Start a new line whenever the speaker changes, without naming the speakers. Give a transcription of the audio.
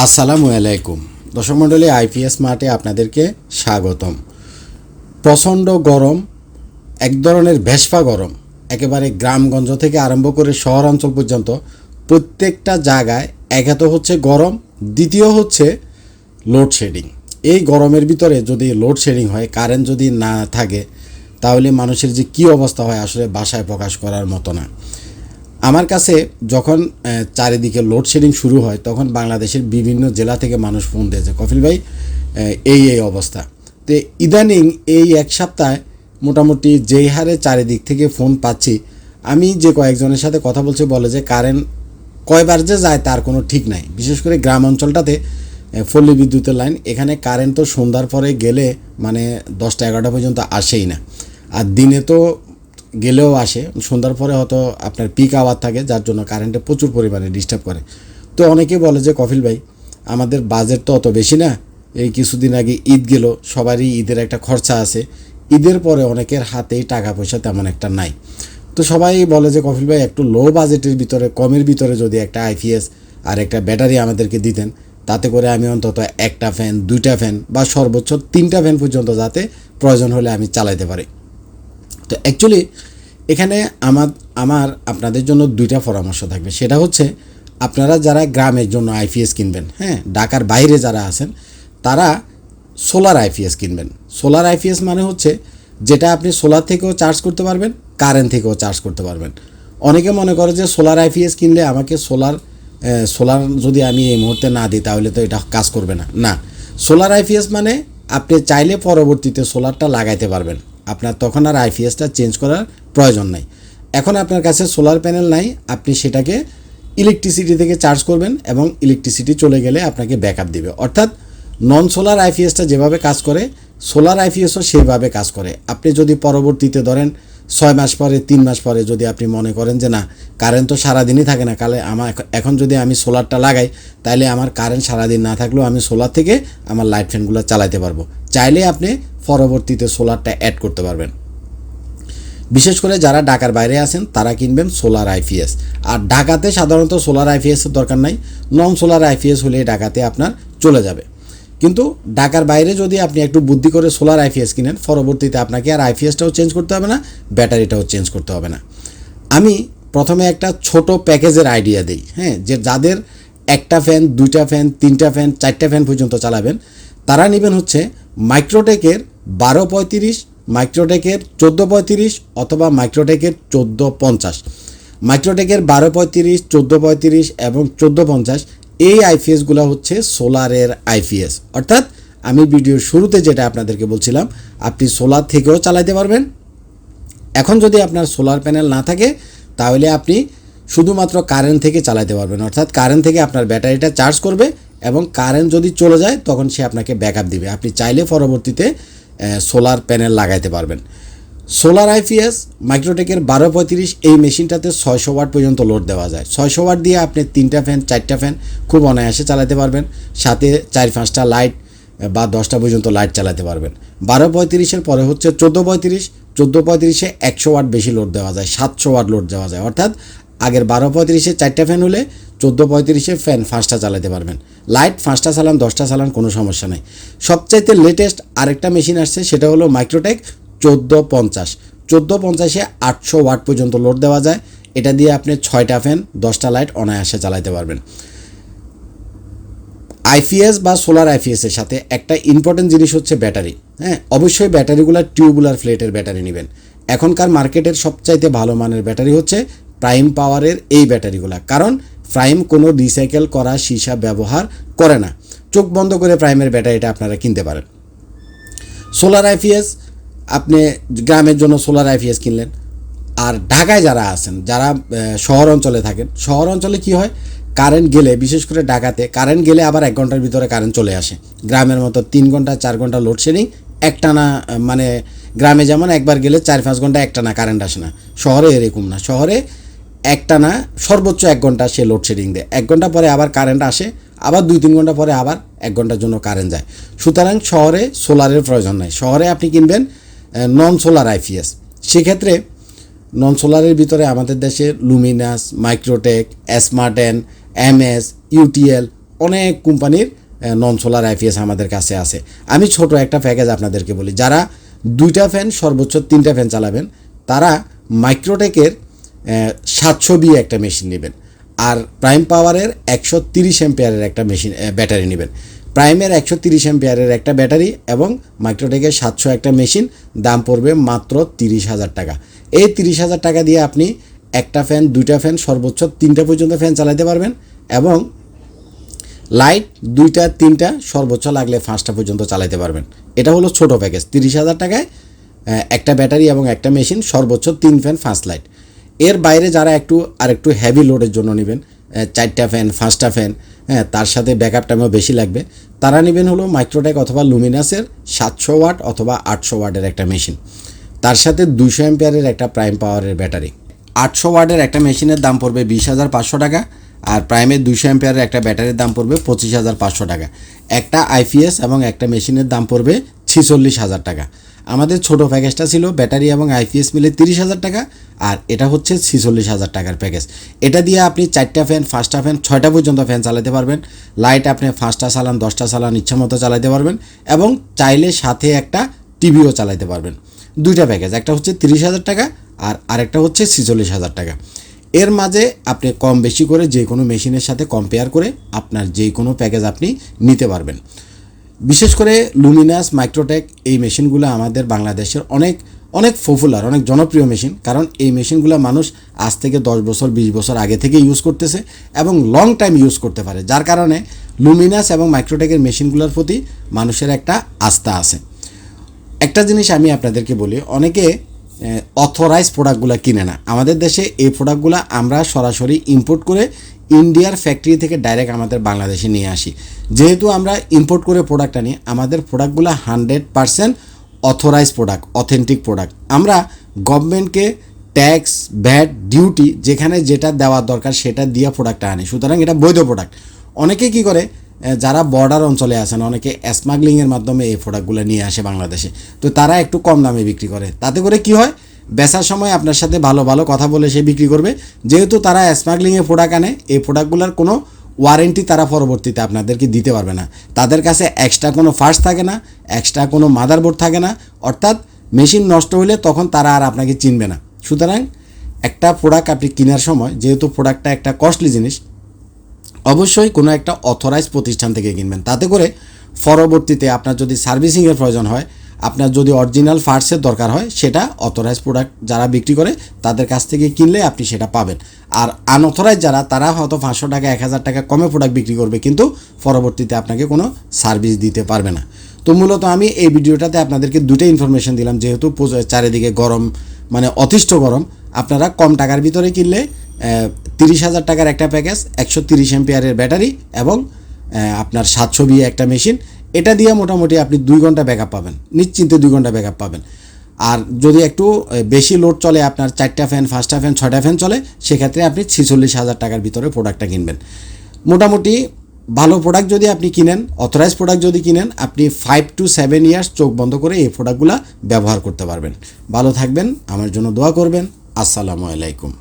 আসসালামু আলাইকুম। দর্শক মণ্ডলী, আইপিএস মার্টে আপনাদেরকে স্বাগতম। প্রচণ্ড গরম, এক ধরনের ভেসপা গরম, একেবারে গ্রামগঞ্জ থেকে আরম্ভ করে শহর অঞ্চল পর্যন্ত। প্রত্যেকটা জায়গায় একে তো হচ্ছে গরম, দ্বিতীয় হচ্ছে লোডশেডিং এই গরমের ভিতরে যদি লোডশেডিং হয় কারেন্ট যদি না থাকে, তাহলে মানুষের যে কী অবস্থা হয় আসলে বাসায় প্রকাশ করার মতো না। আমার কাছে যখন চারিদিকে লোডশেডিং শুরু হয়, তখন বাংলাদেশের বিভিন্ন জেলা থেকে মানুষ ফোন দিয়েছে কফিল ভাই এই এই অবস্থা। তো ইদানিং এই এক সপ্তাহে মোটামুটি যেই হারে চারিদিক থেকে ফোন পাচ্ছি, আমি যে কয়েকজনের সাথে কথা বলছি বলে যে কারেন্ট কয়বার যে যায় তার কোনো ঠিক নাই। বিশেষ করে গ্রাম অঞ্চলটাতে পল্লী বিদ্যুতের লাইন এখানে কারেন্ট তো সন্ধ্যার পরে গেলে মানে দশটা এগারোটা পর্যন্ত আসেই না। আর দিনে তো গেলেও আসে, সন্ধ্যার পরে হয়তো আপনার পিক আওয়ার থাকে, যার জন্য কারেন্টে প্রচুর পরিমাণে ডিস্টার্ব করে। তো অনেকে বলে যে কফিল ভাই, আমাদের বাজেট তো অত বেশি না, এই কিছুদিন আগে ঈদ গেল, সবারই ঈদের একটা খরচা আছে। ঈদের পরে অনেকের হাতেই টাকা পয়সা তেমন একটা নাই। তো সবাই বলে যে কফিল ভাই, একটু লো বাজেটের ভিতরে, কমের ভিতরে যদি একটা আইপিএস আর একটা ব্যাটারি আমাদেরকে দিতেন, তাতে করে আমি অন্তত একটা ফ্যান দুইটা ফ্যান বা সর্বোচ্চ তিনটা ফ্যান পর্যন্ত যাতে প্রয়োজন হলে আমি চালাইতে পারি। তো অ্যাকচুয়ালি এখানে আমার আমার আপনাদের জন্য দুইটা পরামর্শ থাকবে। সেটা হচ্ছে, আপনারা যারা গ্রামের জন্য আইপিএস কিনবেন হ্যাঁ ঢাকার বাইরে যারা আছেন, তারা সোলার আইপিএস কিনবেন। সোলার আইপিএস মানে হচ্ছে, যেটা আপনি সোলার থেকেও চার্জ করতে পারবেন কারেন্ট থেকেও চার্জ করতে পারবেন। অনেকে মনে করে যে সোলার আইপিএস কিনলে আমাকে সোলার সোলার যদি আমি এই মুহূর্তে না দিই, তাহলে তো এটা কাজ করবে না। না, সোলার আইপিএস মানে আপনি চাইলে পরবর্তীতে সোলারটা লাগাইতে পারবেন। আপনার তখন আর আইপিএসটা চেঞ্জ করার প্রয়োজন নাই। এখন আপনার কাছে সোলার প্যানেল নাই, আপনি সেটাকে ইলেকট্রিসিটি থেকে চার্জ করবেন এবং ইলেকট্রিসিটি চলে গেলে আপনাকে ব্যাকআপ দিবে। অর্থাৎ নন সোলার আইপিএসটা যেভাবে কাজ করে সোলার আইপিএসও সেভাবে কাজ করে। আপনি যদি পরবর্তীতে ধরেন ছয় মাস পরে, তিন মাস পরে যদি আপনি মনে করেন যে না কারেন্ট তো সারাদিনই থাকে না কালে আমার এখন যদি আমি সোলারটা লাগাই, তাহলে আমার কারেন্ট সারাদিন না থাকলেও আমি সোলার থেকে আমার লাইট ফ্যানগুলো চালাতে পারব। চাইলে আপনি পরবর্তীতে সোলারটা অ্যাড করতে পারবেন। বিশেষ করে যারা ঢাকার বাইরে আছেন, তারা কিনবেন সোলার আইপিএস আর ঢাকাতে সাধারণত সোলার আইপিএসের দরকার নাই নন সোলার আইপিএস হলে ঢাকাতে আপনার চলে যাবে। কিন্তু ঢাকার বাইরে যদি আপনি একটু বুদ্ধি করে সোলার আইপিএস কিনেন, পরবর্তীতে আপনাকে আর আইপিএসটাও চেঞ্জ করতে হবে না ব্যাটারিটাও চেঞ্জ করতে হবে না। আমি প্রথমে একটা ছোট প্যাকেজের আইডিয়া দিই হ্যাঁ যে যাদের একটা ফ্যান দুইটা ফ্যান তিনটা ফ্যান চারটা ফ্যান পর্যন্ত চালাবেন, তারা নেবেন হচ্ছে মাইক্রোটেকের বারো পঁয়ত্রিশ মাইক্রোটেকের চোদ্দ পঁয়ত্রিশ অথবা মাইক্রোটেকের চোদ্দ পঞ্চাশ। মাইক্রোটেকের বারো পঁয়ত্রিশ, চোদ্দ পঁয়ত্রিশ এবং চোদ্দ পঞ্চাশ এই আইপিএসগুলো হচ্ছে সোলারের আইপিএস অর্থাৎ আমি ভিডিওর শুরুতে যেটা আপনাদেরকে বলছিলাম, আপনি সোলার থেকেও চালাতে পারবেন। এখন যদি আপনার সোলার প্যানেল না থাকে, তাহলে আপনি শুধুমাত্র কারেন্ট থেকে চালাতে পারবেন। অর্থাৎ কারেন্ট থেকে আপনার ব্যাটারিটা চার্জ করবে এবং কারেন্ট যদি চলে যায়, তখন সে আপনাকে ব্যাকআপ দিবে। আপনি চাইলে পরবর্তীতে সোলার প্যানেল লাগাইতে পারবেন। সোলার আইপিএস মাইক্রোটেকের বারো পঁয়ত্রিশ এই মেশিনটাতে ছয়শো ওয়াট পর্যন্ত লোড দেওয়া যায়। ছয়শো ওয়াট দিয়ে আপনি তিনটা ফ্যান চারটা ফ্যান খুব অনায়াসে চালাতে পারবেন। সাথে চার পাঁচটা লাইট বা দশটা পর্যন্ত লাইট চালাতে পারবেন। বারো পঁয়ত্রিশের পরে হচ্ছে চোদ্দ পঁয়ত্রিশ, চোদ্দ পঁয়ত্রিশে একশো ওয়াট বেশি লোড দেওয়া যায়, সাতশো ওয়াট লোড দেওয়া যায়। অর্থাৎ আগের বারো পঁয়ত্রিশে চারটা ফ্যান হলে চোদ্দ পঁয়ত্রিশে ফ্যান পাঁচটা চালাতে পারবেন। লাইট পাঁচটা চালান, দশটা চালান কোনো সমস্যা নেই। সবচাইতে লেটেস্ট আরেকটা মেশিন আসছে, সেটা হলো মাইক্রোটেক চোদ্দ পঞ্চাশ। চোদ্দ পঞ্চাশে আটশো ওয়াট পর্যন্ত লোড দেওয়া যায়। এটা দিয়ে আপনি ছয়টা ফ্যান দশটা লাইট অনায়াসে চালাতে পারবেন। আইপিএস বা সোলার আইপিএসের সাথে একটা ইম্পর্টেন্ট জিনিস হচ্ছে ব্যাটারি। হ্যাঁ অবশ্যই ব্যাটারিগুলো টিউবুলার ফ্লেটের ব্যাটারি নেবেন। এখনকার মার্কেটের সবচাইতে ভালো মানের ব্যাটারি হচ্ছে প্রাইম পাওয়ারের এই ব্যাটারিগুলো। কারণ প্রাইম কোনো রিসাইকেল করা, সীসা ব্যবহার করে না। চোখ বন্ধ করে প্রাইমের ব্যাটারিটা আপনারা কিনতে পারেন। সোলার আইপিএস আপনি গ্রামের জন্য সোলার আইপিএস কিনলেন। আর ঢাকায় যারা আছেন, যারা শহর অঞ্চলে থাকেন শহর অঞ্চলে কি হয়? কারেন্ট গেলে, বিশেষ করে ঢাকাতে কারেন্ট গেলে আবার এক ঘণ্টার ভিতরে কারেন্ট চলে আসে। গ্রামের মতো তিন ঘণ্টা, চার ঘণ্টা লোডশেডিং একটানা মানে গ্রামে যেমন একবার গেলে চার পাঁচ ঘণ্টা একটানা কারেন্ট আসে না। শহরে এরকম না। শহরে একটানা, সর্বোচ্চ এক ঘণ্টা সে লোডশেডিং দেয়। এক ঘণ্টা পরে আবার কারেন্ট আসে, আবার দুই তিন ঘণ্টা পরে আবার এক ঘণ্টার জন্য কারেন্ট যায়। সুতরাং শহরে সোলারের প্রয়োজন নাই। শহরে আপনি কিনবেন নন সোলার আইপিএস সেক্ষেত্রে নন সোলারের ভিতরে আমাদের দেশে Luminous Microtek Smarten MS UTL অনেক কোম্পানির নন সোলার আইপিএস আমাদের কাছে আছে। আমি ছোট একটা প্যাকেজ আপনাদেরকে বলি। যারা দুইটা ফ্যান সর্বোচ্চ তিনটা ফ্যান চালাবেন, তারা মাইক্রোটেকের সাতশো বি একটা মেশিন নেবেন। আর প্রাইম পাওয়ারের একশো তিরিশ এম্পিয়ারের একটা মেশিন ব্যাটারি নেবেন। প্রাইমের একশো তিরিশ এম্পিয়ারের একটা ব্যাটারি এবং মাইক্রোটেকের সাতশো একটা মেশিন, দাম পড়বে মাত্র তিরিশ হাজার টাকা। এই তিরিশ হাজার টাকা দিয়ে আপনি একটা ফ্যান, দুইটা ফ্যান, সর্বোচ্চ তিনটা পর্যন্ত ফ্যান চালাতে পারবেন এবং লাইট দুইটা, তিনটা, সর্বোচ্চ লাগলে পাঁচটা পর্যন্ত চালাতে পারবেন। এটা হলো ছোট প্যাকেজ। তিরিশ হাজার টাকায় একটা ব্যাটারি এবং একটা মেশিন, সর্বোচ্চ তিন ফ্যান ফার্স্ট লাইট। এর বাইরে যারা একটু আর একটু হেভি লোডের জন্য নেবেন চারটা ফ্যান, পাঁচটা ফ্যান হ্যাঁ তার সাথে ব্যাকআপ টাইমও বেশি লাগবে। তারা নেবেন হলো মাইক্রোটেক অথবা লুমিনাসের সাতশো ওয়াট অথবা আটশো ওয়াটের একটা মেশিন তার সাথে দুশো এম্পিয়ারের একটা প্রাইম পাওয়ারের ব্যাটারি আটশো ওয়াটের একটা মেশিনের দাম পড়বে বিশ হাজার পাঁচশো টাকা আর প্রাইমের দুশো অ্যাম্পিয়ারের একটা ব্যাটারির দাম পড়বে পঁচিশ হাজার পাঁচশো টাকা। একটা আইপিএস এবং একটা মেশিনের দাম পড়বে ছিচল্লিশ হাজার টাকা। আমাদের ছোট প্যাকেজটা ছিল ব্যাটারি এবং আইপিএস মিলে তিরিশ হাজার টাকা, আর এটা হচ্ছে ছিচল্লিশ হাজার টাকার প্যাকেজ। এটা দিয়ে আপনি চারটা ফ্যান, পাঁচটা ফ্যান, ছয়টা পর্যন্ত ফ্যান চালাতে পারবেন। লাইট আপনি পাঁচটা চালান, দশটা চালান, ইচ্ছা মতো চালাতে পারবেন এবং চাইলে সাথে একটা টিভিও চালাতে পারবেন। দুইটা প্যাকেজ, একটা হচ্ছে তিরিশ হাজার টাকা আর আরেকটা হচ্ছে ছিচল্লিশ হাজার টাকা। এর মাঝে আপনি কম বেশি করে যে কোনো মেশিনের সাথে কম্পেয়ার করে আপনার যে কোনো প্যাকেজ আপনি নিতে পারবেন। বিশেষ করে লুমিনাস মাইক্রোটেক এই মেশিনগুলো আমাদের বাংলাদেশের অনেক অনেক পপুলার অনেক জনপ্রিয় মেশিন। কারণ এই মেশিনগুলো মানুষ আজ থেকে দশ বছর, বিশ বছর আগে থেকে ইউজ করতেছে এবং লং টাইম ইউজ করতে পারে, যার কারণে লুমিনাস এবং মাইক্রোটেকের মেশিনগুলোর প্রতি মানুষের একটা আস্থা আছে। একটা জিনিস আমি আপনাদেরকে বলি, অনেকে অথরাইজ প্রোডাক্টগুলো কিনে না। আমাদের দেশে এই প্রোডাক্টগুলো আমরা সরাসরি ইম্পোর্ট করে ইন্ডিয়ার ফ্যাক্টরি থেকে ডাইরেক্ট আমাদের বাংলাদেশে নিয়ে আসি। যেহেতু আমরা ইম্পোর্ট করে প্রোডাক্ট আনি, আমাদের প্রোডাক্টগুলো hundred percent authorize product authentic product আমরা গভর্নমেন্টকে ট্যাক্স ভ্যাট ডিউটি যেখানে যেটা দেওয়ার দরকার সেটা দিয়ে প্রোডাক্টটা আনি। সুতরাং এটা বৈধ প্রোডাক্ট অনেকে কি করে যারা বর্ডার অঞ্চলে আছেন, অনেকে স্মাগলিংয়ের মাধ্যমে এই প্রোডাক্টগুলো নিয়ে আসে বাংলাদেশে। তো তারা একটু কম দামে বিক্রি করে। তাতে করে কি হয় বেচার সময় আপনার সাথে ভালো ভালো কথা বলে সে বিক্রি করবে। যেহেতু তারা স্মাগলিংয়ে প্রোডাক্ট আনে এই প্রোডাক্টগুলোর কোনো ওয়ারেন্টি তারা পরবর্তীতে আপনাদেরকে দিতে পারবে না। তাদের কাছে এক্সট্রা কোনো ফার্স থাকে না এক্সট্রা কোনো মাদারবোর্ড থাকে না। অর্থাৎ মেশিন নষ্ট হলে তখন তারা আর আপনাকে চিনবে না। সুতরাং একটা প্রোডাক্ট আপনি কেনার সময়, যেহেতু প্রোডাক্টটা একটা কস্টলি জিনিস, অবশ্যই কোনো একটা অথরাইজ প্রতিষ্ঠান থেকে কিনবেন। তাতে করে পরবর্তীতে আপনার যদি সার্ভিসিংয়ের প্রয়োজন হয় আপনার যদি অরিজিনাল পার্টসের দরকার হয়, সেটা অথরাইজ প্রোডাক্ট যারা বিক্রি করে, তাদের কাছ থেকে কিনলে আপনি সেটা পাবেন। আর আনঅথরাইজ যারা, তারা হয়তো পাঁচশো টাকা, এক হাজার টাকা কমে প্রোডাক্ট বিক্রি করবে, কিন্তু পরবর্তীতে আপনাকে কোনো সার্ভিস দিতে পারবে না। তো মূলত আমি এই ভিডিওটাতে আপনাদেরকে দুটো ইনফরমেশন দিলাম, যেহেতু চারিদিকে গরম মানে অতিষ্ঠ গরম, আপনারা কম টাকার ভিতরে কিনলে তিরিশ হাজার টাকার একটা প্যাকেজ একশো তিরিশ এম্পিয়ারের ব্যাটারি এবং আপনার সাতশো বিয়ে একটা মেশিন এটা দিয়ে মোটামুটি আপনি দুই ঘণ্টা ব্যাকআপ পাবেন। নিশ্চিন্তে দুই ঘণ্টা ব্যাকআপ পাবেন। আর যদি একটু বেশি লোড চলে আপনার চারটা ফ্যান পাঁচটা ফ্যান ছয়টা ফ্যান চলে, সেক্ষেত্রে আপনি ছিচল্লিশ হাজার টাকার ভিতরে প্রোডাক্টটা কিনবেন। মোটামুটি ভালো প্রোডাক্ট যদি আপনি কিনেন অথরাইজ প্রোডাক্ট যদি কিনেন, আপনি ফাইভ টু সেভেন ইয়ার্স চোখ বন্ধ করে এই প্রোডাক্টগুলো ব্যবহার করতে পারবেন। ভালো থাকবেন, আমার জন্য দোয়া করবেন। আসসালামু আলাইকুম।